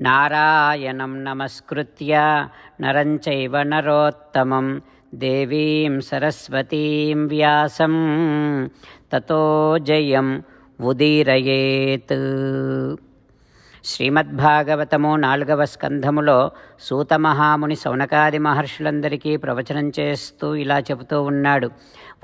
నారాయణం నమస్కృత్య నరంచైవ నరోత్తమం దేవీం సరస్వతీం వ్యాసం తతో జయం ఉదీరయేత్ శ్రీమద్భాగవతము నాలుగవ స్కంధములో సూతమహాముని సౌనకాది మహర్షులందరికీ ప్రవచనం చేస్తూ ఇలా చెబుతూ ఉన్నాడు.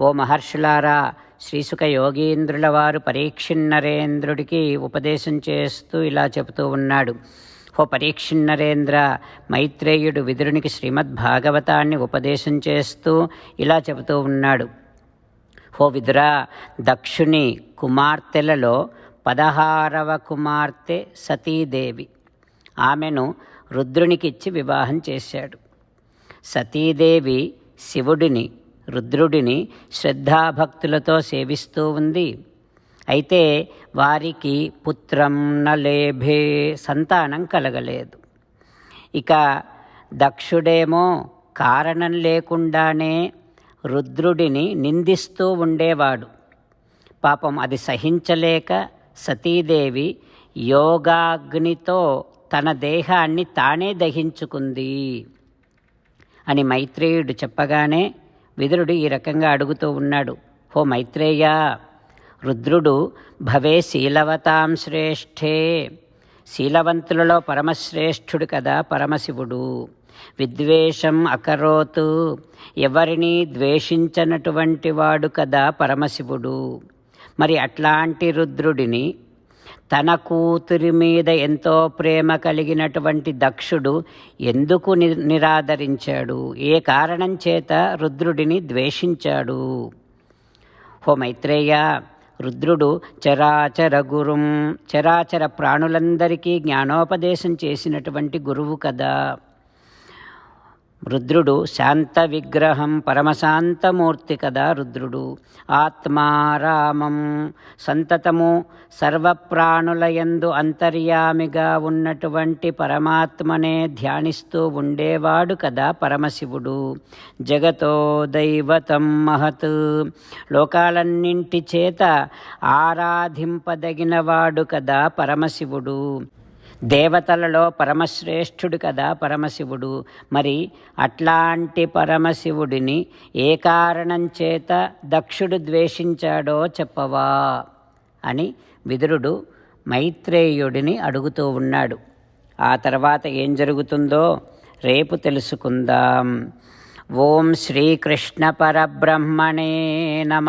ఓ మహర్షులారా శ్రీసుఖ యోగీంద్రుల వారు పరీక్షిన్నరేంద్రుడికి ఉపదేశం చేస్తూ ఇలా చెబుతూ ఉన్నాడు. ఓ పరీక్షిన్నరేంద్ర మైత్రేయుడు విదురునికి శ్రీమద్భాగవతాన్ని ఉపదేశం చేస్తూ ఇలా చెబుతూ ఉన్నాడు. ఓ విదురా దక్షుని కుమార్తెలలో పదహారవ కుమార్తె సతీదేవి. ఆమెను రుద్రునికిచ్చి వివాహం చేశాడు. సతీదేవి శివుడిని రుద్రుడిని శ్రద్ధాభక్తులతో సేవిస్తూ ఉంది. అయితే వారికి పుత్రం నలేభే సంతానం కలగలేదు. ఇక దక్షుడేమో కారణం లేకుండానే రుద్రుడిని నిందిస్తూ ఉండేవాడు. పాపం అది సహించలేక సతీదేవి యోగాగ్నితో తన దేహాన్ని తానే దహించుకుంది అని మైత్రేయుడు చెప్పగానే విదురుడు ఈ రకంగా అడుగుతూ ఉన్నాడు. హో మైత్రేయ రుద్రుడు భవే శీలవతాం శ్రేష్ఠే. శీలవంతులలో పరమశ్రేష్ఠుడు కదా పరమశివుడు. విద్వేషం అకరోతు. ఎవరిని ద్వేషించనటువంటి వాడు కదా పరమశివుడు. మరి అట్లాంటి రుద్రుడిని తన కూతురి మీద ఎంతో ప్రేమ కలిగినటువంటి దక్షుడు ఎందుకు ని నిరాదరించాడు? ఏ కారణం చేత రుద్రుడిని ద్వేషించాడు? హో మైత్రేయ రుద్రుడు చరాచర గురుం చరాచర ప్రాణులందరికీ జ్ఞానోపదేశం చేసినటువంటి గురువు కదా. రుద్రుడు శాంత విగ్రహం పరమశాంతమూర్తి కదా రుద్రుడు ఆత్మారామం సంతతము సర్వప్రాణులయందు అంతర్యామిగా ఉన్నటువంటి పరమాత్మనే ధ్యానిస్తూ ఉండేవాడు కదా పరమశివుడు. జగతో దైవతం మహత్. లోకాలన్నింటి చేత ఆరాధింపదగినవాడు కదా పరమశివుడు. దేవతలలో పరమశ్రేష్ఠుడు కదా పరమశివుడు. మరి అట్లాంటి పరమశివుడిని ఏ కారణం చేత దక్షుడు ద్వేషించాడో చెప్పవా? అని విదురుడు మైత్రేయుడిని అడుగుతూ ఉన్నాడు. ఆ తర్వాత ఏం జరుగుతుందో రేపు తెలుసుకుందాం. ఓం శ్రీకృష్ణ పరబ్రహ్మణే నమ.